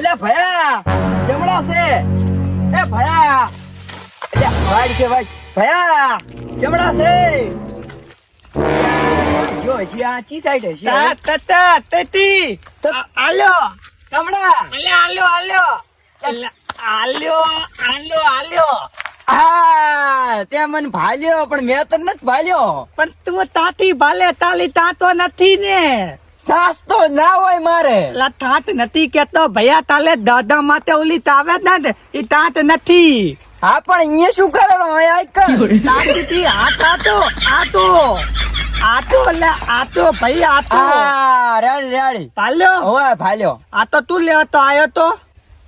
એટલે ભયા જમણા છે. એ ભયા. એટલે ભાઈ છે ભાઈ. ભયા જમણા છે. જો હજી આ ચી સાઈડ હશે તા તતા તતી. આલો આ- એટલે આલો આલો આલ્યો આલ્યો. આલ્યો આલ્યો આલ્યો. હા તે મને ભાલ્યો પણ મેં તો નથી ભાલ્યો. પણ તું તાતી ભાલે તાલી તાતો નથી ને. સાસ તો ના હોય મારે. લા તાત નથી કેતો ભૈયા તાલે દાદા માતે ઓલી તાવે જ ને એ તાત નથી. હા પણ અહીંયા શું કરવાનું હોય આ કર. તાતી થી આ આતો. આતો તો લે આતો ભાઈ આ તો રેડી રેડી. ભાલ્યો? હવે ભાલ્યો. આ તો તું લેવા તો આયો તો.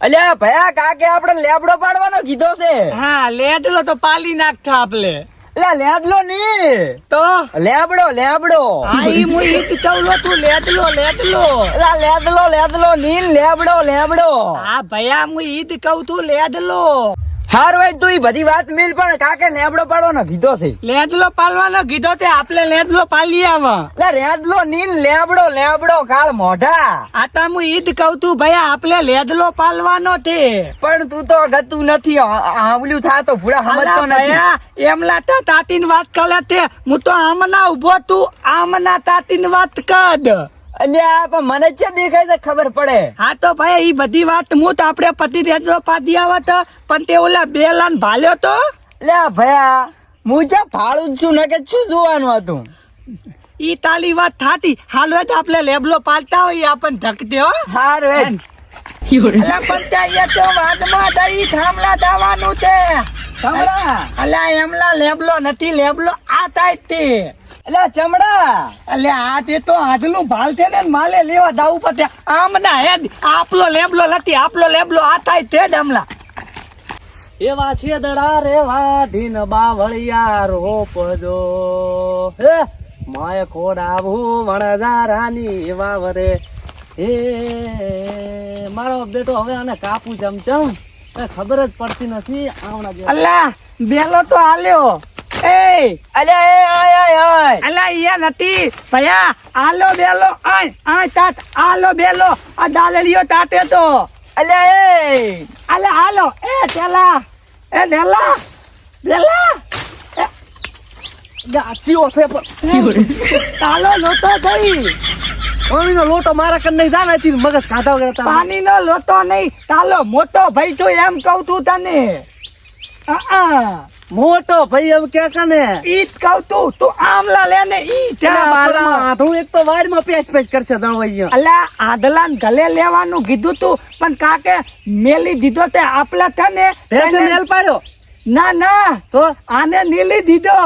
અલ્યા ભયા કાકે આપણે લેબડો પાડવાનો કીધો છે. હા લેડલો તો પાલી નાખતા આપલે એટલે લેડલો ની. તો? લેબડો લેબડો. આ ઈ હું ઈ જ તું લેડલો લેડલો એટલે લેદલો લેદલો નીલ લેબડો લેબડો. આ ભૈયા હું ઈ જ કહું તું લેડલો હાર હોય તું બધી વાત મિલ પણ કાકે લેબડો પાડવાનો કીધો છે. લેડલો પાલવાનો કીધો તે આપણે લેડલો પાલી આવા એટલે રેડલો નીલ લેબડો લેબડો કાળ મોઢા. આ તો હું ઈદ કહું તું ભૈયા આપણે લેડલો પાલવાનો તે પણ તું તો ગતું નથી આંબલ્યું થાતો ભૂડા સમજતો નથી. એમ લાતા તાતીન વાત કરે તે. હું તો આમના ઊભો તું આમના તાતીન વાત કદ અલ્યા પણ મને છે દેખાય છે ખબર પડે? હા તો ભાઈ એ બધી વાત હું તો આપણે પતિ રેડલો પાતી આવત પણ તે ઓલા બે લાન ભાલ્યો તો? લે ભયા હું જ્યાં ભાળું જ છું ને કે શું જોવાનું હતું? ઈ તાલી વાત થાતી. હાલ તો આપણે લેબલો પાલતા હોય આપણ આપણને ઢકતે હો. હાર વે અલા પણ ત્યાં અહીંયા તો વાતમાં દઈ થાંભલા દાવાનું તે. થાંભલા? અલ્યા એમલા લેબલો નથી લેબલો આ થાય તે એટલે ચમડા. અલે આ તે તો આજનું ભાલ છે ને માલે લેવા દાવું પતે આમ ના હે આપલો લેબલો નથી આપલો લેબલો આ થાય તે ડમલા એવા છે દડા રે વાઢીન બાવળિયા રોપજો હે માય ખોડાવું વણઝારાની વાવરે. હે મારો બેટો હવે આને કાપું ચમચમ ખબર જ પડતી નથી આવણા અલ્લા બેલો તો આલ્યો. આય આય અલા ઈયા નથી. ભયા આલો બેલો આય આય તાત આલો બેલો. આ ડાલેલિયો તાતે તો. અલે એ. અલે આલો એ ચલા એ દેલા દેલા ગાચીઓ છે પણ. તાલો લોટો થઈ. પાણીનો લોટો મારા કન નહીં જાને હતી મગજ ખાધા વગર પાણીનો લોટો નહીં. તાલો મોટો ભાઈ તો એમ કહું તું તને. આ મોટો ભાઈ એમ કે કને? ઈ કહું તું તું આમલા લે ને ઈ હાથું એક તો વાડમાં પેસ પેશ કરશે દવાઈયા અલા આદલાન ગલે લેવાનું કીધું તું પણ કાકે મેલી દીધો તે આપલા તને? ભેંસે મેલ પાડ્યો? ના ના તો? આને નીલી દીધો.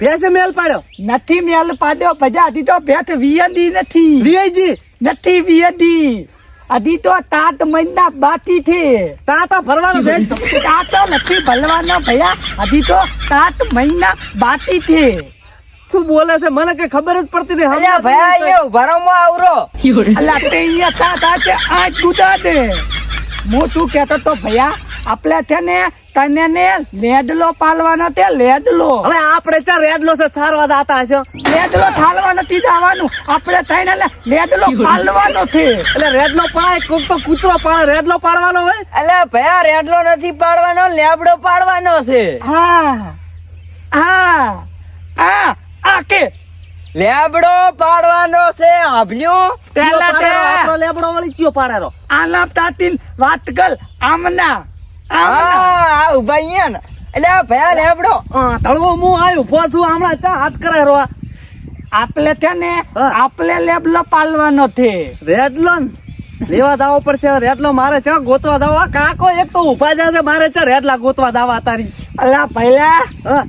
ભેંસે મેલ પાડ્યો? નથી મેલ પાડ્યો ભજા દીધો ભેત વિયદી નથી. વિયજી નથી વિયદી. હજી તો તાત મહિના બાકી છે. તાતા ભરવાનો છે? તાતો નથી ભરવાનો ભૈયા. અધી તો તાત મહિના બાકી છે. શું બોલે છે? મને કઈ ખબર જ પડતી નહીં. અલ્યા ભયા એ ભરમમાં આવરો. અલા તે અહીંયા તાત આતે આજ ગુદા દે મોટું તું કહેતો તો ભૈયા આપણે છે ને તને ને લેડલો પાલવાનો તે લેડલો. હવે આપણે ચા રેડલો છે સારવા દાતા છો. લેડલો ઠાલવા નથી જવાનું. આપણે થઈને ને લેડલો પાલવાનો છે. એટલે રેડલો પાળે કોક તો કૂતરો પાડે રેડલો પાડવાનો હોય. એટલે ભયા રેડલો નથી પાડવાનો લેબડો પાડવાનો છે. હા હા હા આ કે. લેબડો પાડવાનો છે આભલ્યું પેલા તે આપણો લેબડો વાળી ચિયો પાડેરો આના તાતીન વાત કર આમના. આ ઊભા અહીંયા ને. એટલે ભયા લેબડો. તળવો હું ઊભો છું હમણાં ચા હાથ કરે રો આપલે છે ને આપલે લેબલો પાલવાનો છે. રેડલો ને. લેવા દાવો પડશે રેડલો મારે ચા ગોતવા દાવો. આ કાકો એક તો ઊભા જાય મારે છે રેડલા ગોતવા દાવા તારી. અલા પહેલા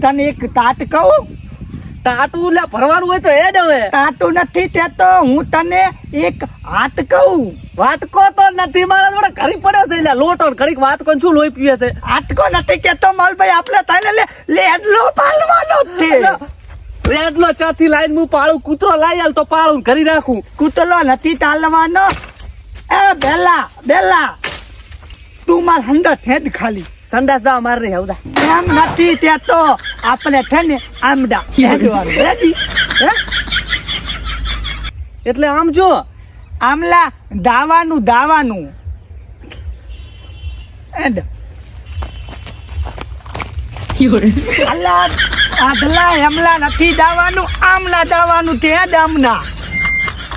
તને એક તાટ કહું? ટાટું લે ભરવાનું હોય તો હેડ હવે. તાતું નથી તે તો હું તને એક હાથ કહું. વાટકો તો નથી મારા જોડે ઘડી પડ્યો છે એટલે લોટો ઘડીક વાટકો શું લોહી પીવે છે? આટકો નથી કેતો માલભાઈ આપણે તને લે લેડલો પાલવાનો જ છે. રેડલો ચાથી લાઈન હું પાળું કૂતરો લાઈ આલ તો પાળું ઘરી રાખું કૂતરો નથી તાલવાનો એ બેલા બેલા તું માર હંગત હેડ ખાલી. સંડાસ જવા માર નહીં આવતા એમ નથી તે તો આપણે છે ને આમડા. એટલે આમ જો. આમલા દાવાનું દાવાનું. એન્ડ અલા આધલા હેમલા નથી દાવાનું આમલા દાવાનું તે દામના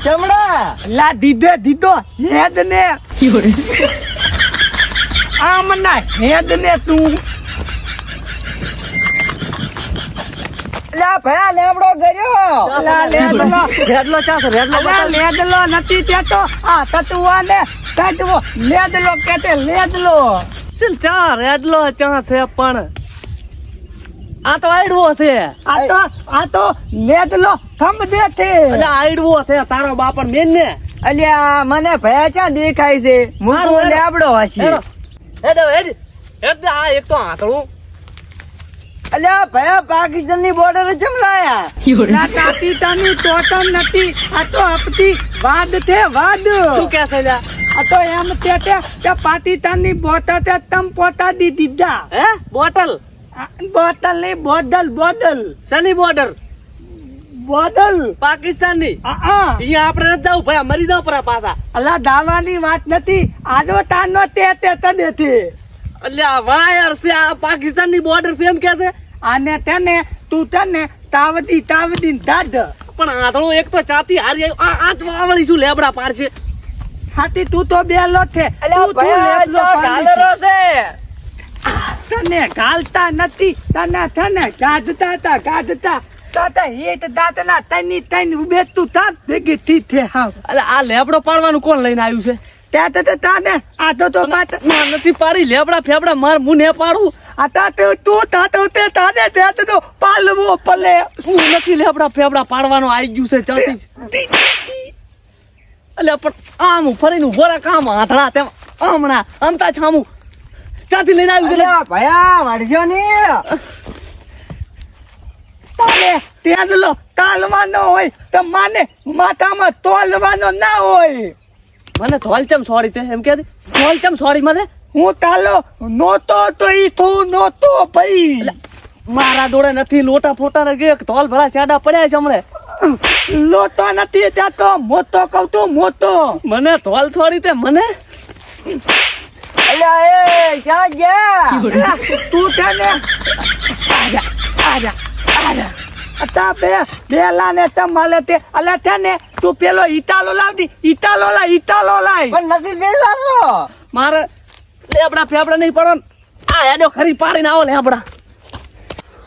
ચમડા લા દીધે દીધો હેડ ને આમના હેદ ને તું. લા ભયા લેબડો કર્યો અલા લેડલો રેડલો ચાસ રેડલો અલા લેડલો નથી તે તો આ તતુવા ને તજવો લેડલો કેતે લેડલો શું ચા રેડલો ચા છે પણ? આ તો આડવો છે. આ તો આ તો લેડલો થંભ દે છે એટલે આઈડવો છે તારો બાપણ મેન ને અલ્યા મને ભયા ચા દેખાય છે. મારો. લેબડો હશે. હેડો હેડ. હેડ હેડ આ એક તો આંતળું અલ્યા ભયા પાકિસ્તાનની બોર્ડર ચમલાયા ના તાતી તાની તોતમ નથી. આ તો આપતી વાદ તે વાદ. શું કે છે આ તો એમ તે તે કે પાકિસ્તાનની બોતલ તે તમ પોતા દી દીધા. હે? બોટલ? આ બોતલ બોટલ બોદલ. બોદલ બોર્ડર બોદલ. આ અહીંયા આપણે નથી જવું ભાઈ મરી જાવ પરા પાછા. અલા દાવાની વાત નથી. આજો તાનો તે તે તદેથી એટલે આ વાયર છે આ પાકિસ્તાનની બોર્ડર છે એમ કે છે? આને તને તું તને તાવદી તાવદી દાદ પણ આંધળો એક તો ચાતી હારી આવ્યો. આ આંચ વાવળી શું લેબડા પાડશે? હાથી તું તો બે લો છે તું તું લેબલો ગાલરો છે. તને ગાલતા નથી. તને તને ગાધતા તા ગાધતા. તાતા હેત દાંતના તની તન ઉભે તું તાત ભેગી થી થે હાવ. એટલે આ લેબડો પાડવાનું કોણ લઈને આવ્યું છે? ત્યાં તો તાને આ તો તો ના નથી પાડી લેબડા ફેબડા માર મુને પાડું. આ તાતે તું તાતો તે તાને ત્યાં તો પાલવો પલે હું નથી લેબડા ફેબડા પાડવાનો આવી ગયું છે ચાલતી અલે પણ આમ ફરીને ઊભો કામ આંધળા તેમ હમણાં અમતા છામું ચાથી લઈને આવ્યું છે ભયા વાડજો ને. તાને ત્યાં લો તાલવાનો હોય તો માને માથામાં તોલવાનો ના હોય. મને ધોલ ચમ સોરી તે એમ કે ધોલ ચમ સોરી મને? હું તાલો નોતો તો ઈ થું નોતો ભાઈ. મારા જોડે નથી લોટા ફોટા ને કે ધોલ ભરા સાડા પડ્યા છે હમણે? લોટો નથી ત્યાં તો મોતો કહું તું મોતો. મને ધોલ સોરી તે મને? અલ્યા એ ક્યાં ગયા? તું તેને આજા આજા. અતા બે બેલા ને તમાલે તે. અલે તેને તું પેલો ઇતાલો લાવદી ઇતાલો લા ઇતાલો લાય. પણ નથી દેખાતો. મારે લેબડા ફેબડા નહીં પડો ને. આ એડો ખરી પાડીને આવો લેબડા.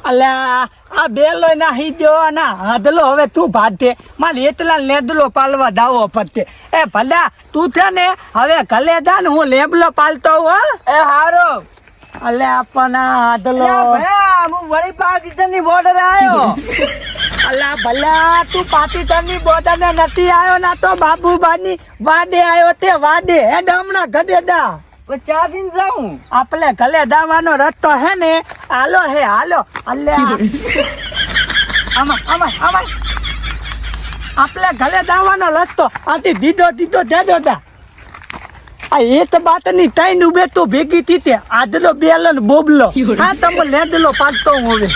અલ્યા આ બેલો ના હીજો ના હદલો હવે તું ભાતે મારે એટલા લેદલો પાલવા દાવો પડતે. એ ભલા તું છે ને હવે ગલે દા ને હું લેબલો પાલતો હું. એ હારો. અલ્યા પણ આ હદલો. વળી પાકિસ્તાનની બોર્ડર આવ્યો. અલા ભલા તું પાકિસ્તાનની બોર્ડર ને નથી આવ્યો ના તો બાબુબાની વાડે આવ્યો તે વાડે. હેડ હમણાં ગદે ચાર દિન જાઉં. આપણે ગલે દાવાનો રસ્તો હે ને હાલો હે હાલો. અલ્યા. આમાં આમાં આમાં. આપણે ગલે દાવાનો રસ્તો. આથી દીધો દીધો દેદો દા. આ એક બાતની ટાઈન ઉભે તો ભેગી થી તે આદલો બેલન બોબલો. હા તમે લેદલો પાડતો હું હવે.